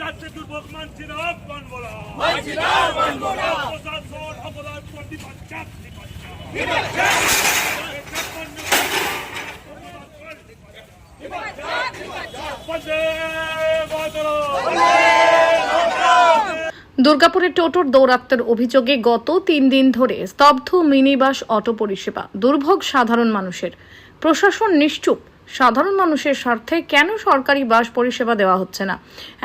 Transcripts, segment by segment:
যাচ্ছে দুর্ভোগ মানছি না। মানব না। প্রশাসন অপরাধ প্রতিবাদ চাকরি দুর্গাপুরে টোটোর দৌরাত্মের অভিযোগে গত তিন দিন ধরে স্তব্ধ মিনিবাস অটো পরিষেবা। দুর্ভোগ সাধারণ মানুষের। প্রশাসন নিশ্চুপ। সাধারণ মানুষের স্বার্থে কেন সরকারি বাস পরিষেবা দেওয়া হচ্ছে না?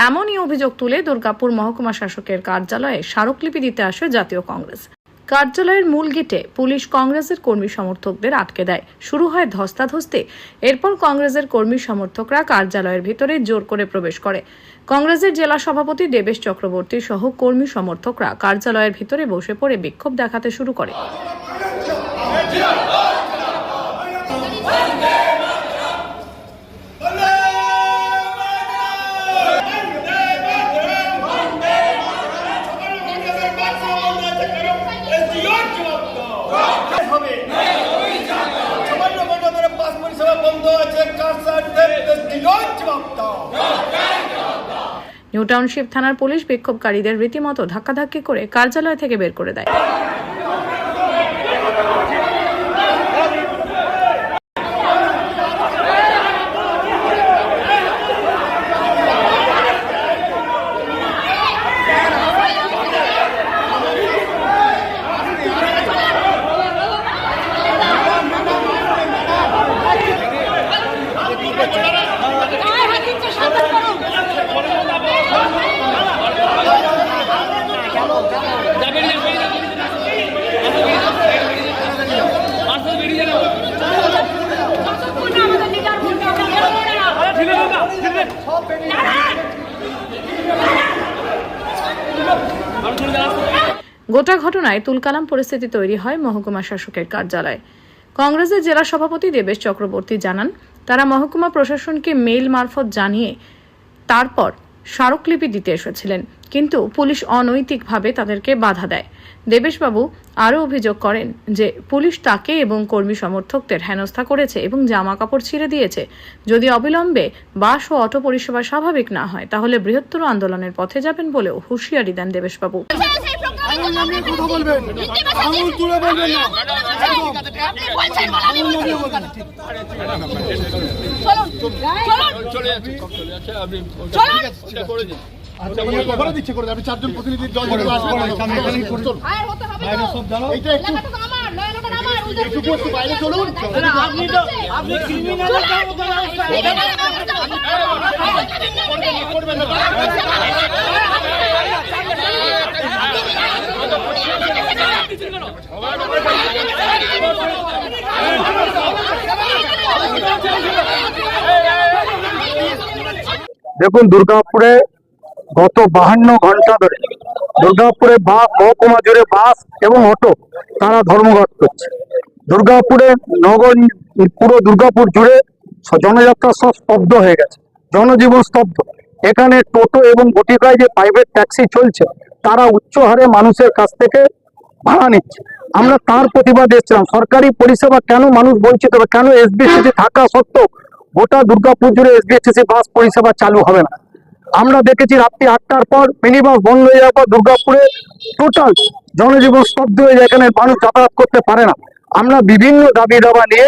এমনই অভিযোগ তুলে দুর্গাপুর মহকুমা শাসকের কার্যালয়ে স্মারকলিপি দিতে আসে জাতীয় কংগ্রেস। কার্যালয়ের মূল গেটে পুলিশ কংগ্রেসের কর্মী সমর্থকদের আটকে দেয়। শুরু হয় ধস্তাধস্তি। এরপর কংগ্রেসের কর্মী সমর্থকরা কার্যালয়ের ভিতরে জোর করে প্রবেশ করে। কংগ্রেসের জেলা সভাপতি দেবেশ চক্রবর্তী সহ কর্মী সমর্থকরা কার্যালয়ের ভিতরে বসে পড়ে বিক্ষোভ দেখাতে শুরু করে। নিউ টাউনশিপ থানার পুলিশ বিক্ষোভকারীদের রীতিমতো ধাক্কাধাক্কি করে কার্যালয় থেকে বের করে দেয়। গোটা ঘটনায় তুলকালাম পরিস্থিতি তৈরি হয় মহকুমা শাসকের কার্যালয়ে। কংগ্রেসের জেলা সভাপতি দেবেশ চক্রবর্তী জানান, তারা মহকুমা প্রশাসনকে মেইল মারফত জানিয়ে তারপর স্মারকলিপি দিতে এসেছিলেন। কিন্তু পুলিশ অনৈতিকভাবে তাদেরকে বাধা দেয়। দেবেশবাবু আরও অভিযোগ করেন যে পুলিশ তাকে এবং কর্মী সমর্থকদের হেনস্থা করেছে এবং জামা কাপড় ছিঁড়ে দিয়েছে। যদি অবিলম্বে বাস ও অটো পরিষেবা স্বাভাবিক না হয় তাহলে বৃহত্তর আন্দোলনের পথে যাবেন বলেও হুঁশিয়ারি দেন দেবেশবাবু। চলুন আচ্ছা দিচ্ছে করে আপনি চারজন দল যদি আসবে এইটা একটু একটু একটু বাইরে চলুন আপনি তো আপনি করবেন দেখুন দুর্গাপুরে গত বাহান্ন ঘণ্টা ধরে দুর্গাপুরে বা মহকুমা জুড়ে বাস এবং অটো, তারা ধর্মঘট করছে। দুর্গাপুরে নগর পুরো দুর্গাপুর জুড়ে জনযাত্রা সব স্তব্ধ হয়ে গেছে, জনজীবন স্তব্ধ। এখানে টোটো এবং গটিকায় যে প্রাইভেট ট্যাক্সি চলছে, তারা উচ্চ হারে মানুষের কাছ থেকে ভাড়া নিচ্ছে। আমরা তার প্রতিবাদ এসেছিলাম, সরকারি পরিষেবা কেন মানুষ বঞ্চিত হবে? কেন এসবিএসসি থাকা সত্ত্বেও গোটা দুর্গাপুর জুড়ে এসবিএসসি বাস পরিষেবা চালু হবে না? আমরা দেখেছি রাত্রি আটটার পর মিনি বাস বন্ধ হয়ে যাওয়ার পর দুর্গাপুরে টোটাল জনজীবন স্তব্ধ হয়ে যায়, এখানে মানুষ যাতায়াত করতে পারে না। আমরা বিভিন্ন দাবি দাবা নিয়ে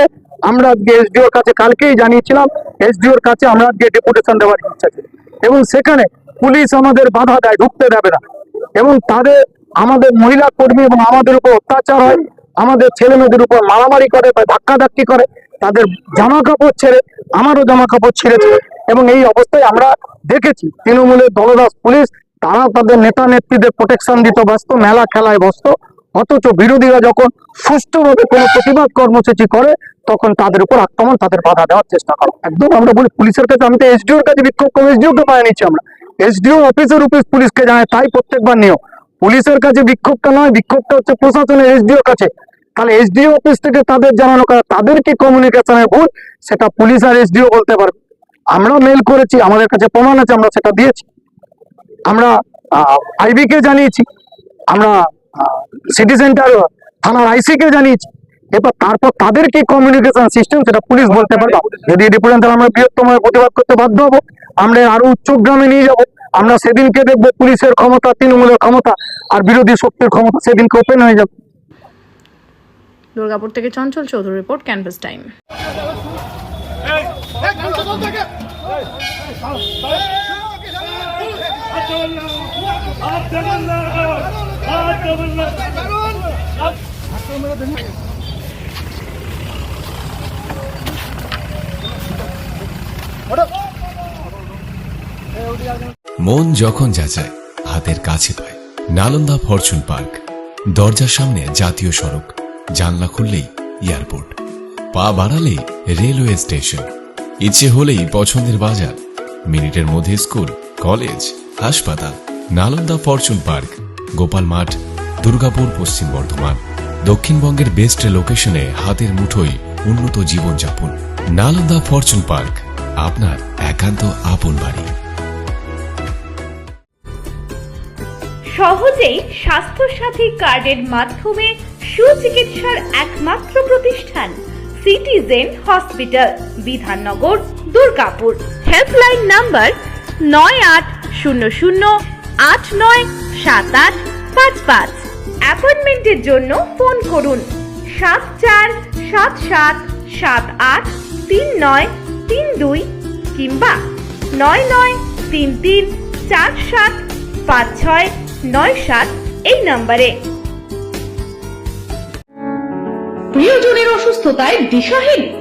আমরা আজকে এসডিওর কাছে কালকেই জানিয়েছিলাম, এসডিওর কাছে আমরা আজকে ডেপুটেশন দেওয়ার ইচ্ছা ছিল। এবং সেখানে পুলিশ আমাদের বাধা দেয়, ঢুকতে দেবে না। এবং তাদের, আমাদের মহিলা কর্মী এবং আমাদের উপর অত্যাচার হয়, আমাদের ছেলে মেয়েদের উপর মারামারি করে, বা ধাক্কাধাক্কি করে, তাদের জামা কাপড় ছেড়ে, আমারও জামা কাপড় ছেড়েছে। এবং এই অবস্থায় আমরা দেখেছি। তৃণমূলের দলদাস পুলিশ, তারা তাদের নেতা নেত্রীদের প্রোটেকশন দিতে ব্যস্ত, মেলা খেলায় ব্যস্ত। অথচ বিরোধীরা যখন সুষ্ঠুভাবে কোনো প্রতিবাদ কর্মসূচি করে, তখন তাদের উপর আক্রমণ, তাদের বাধা দেওয়ার চেষ্টা করে। একদম আমরা বলি পুলিশের কাছে, আমি তো এসডিওর কাছে বিক্ষোভ করে এসডিও কে পায়ে নিচ্ছি আমরা। এসডিও অফিসের অফিস পুলিশকে জানায়, তাই প্রত্যেকবার নিয়েও পুলিশের কাছে বিক্ষোভটা নয়, বিক্ষোভটা হচ্ছে প্রশাসনের এসডিওর কাছে। তাহলে এসডিও অফিস থেকে তাদের জানানো কথা তাদের কি কমিউনিকেশনের ভুল? সেটা পুলিশ আর এসডিও বলতে পারবে। আমরা মেল করেছি আমাদের কাছে প্রমাণ আছে আমরা সেটা দিয়েছি। আমরা আইবি কে জানিয়েছি আমরা সিটি সেন্টার থানার আইসি কে জানিয়েছি। এবার তারপর তাদের কি কমিউনিকেশন সিস্টেম সেটা পুলিশ বলতে পারবে? যদি রিপ্রেজেন্ট আমরা বৃহত্তম প্রতিবাদ করতে বাধ্য হব আমরা আরও উচ্চগ্রামে নিয়ে যাব। আমরা সেদিনকে দেখব পুলিশের ক্ষমতা তৃণমূলের ক্ষমতা আর বিরোধী শক্তির ক্ষমতা সেদিনকে ওপেন হয়ে যাবে। দুর্গাপুর থেকে Chanchal Chowdhury report canvas time মন যখন যা যাচায় হাতের কাছে পায়। Nalanda fortune park. দরজার সামনে জাতীয় সড়ক। জানলা খুললেই এয়ারপোর্ট। পা বাড়ালেই রেলওয়ে স্টেশন। ইচ্ছে হলেই পছন্দের বাজার মিনিটের মধ্যে স্কুল, কলেজ, হাসপাতাল, নালন্দা ফরচুন পার্ক, গোপাল মাঠ, দুর্গাপুর পশ্চিম বর্ধমান, দক্ষিণবঙ্গের বেস্ট লোকেশনে হাতের মুঠোয় উন্নত জীবনযাপন, নালন্দা ফরচুন পার্ক, আপনার একান্ত আপন বাড়ি। সহজেই স্বাস্থ্যসাথী কার্ডের মাধ্যমে সুচিকিৎসার একমাত্র প্রতিষ্ঠান, citizen hospital, Bidhannagar. Durgapur. Helpline number নয় আট শূন্য শূন্য আট নয় সাত আট পাঁচ পাঁচ। অ্যাপয়েন্টমেন্টের জন্য ফোন করুন। সাত চার সাত সাত সাত আট তিন নয় তিন দুই কিংবা নয় নয় তিন তিন চার সাত পাঁচ ছয় নয় সাত এই নম্বরে। প্রিয়জনের অসুস্থতায় দিশাহীন।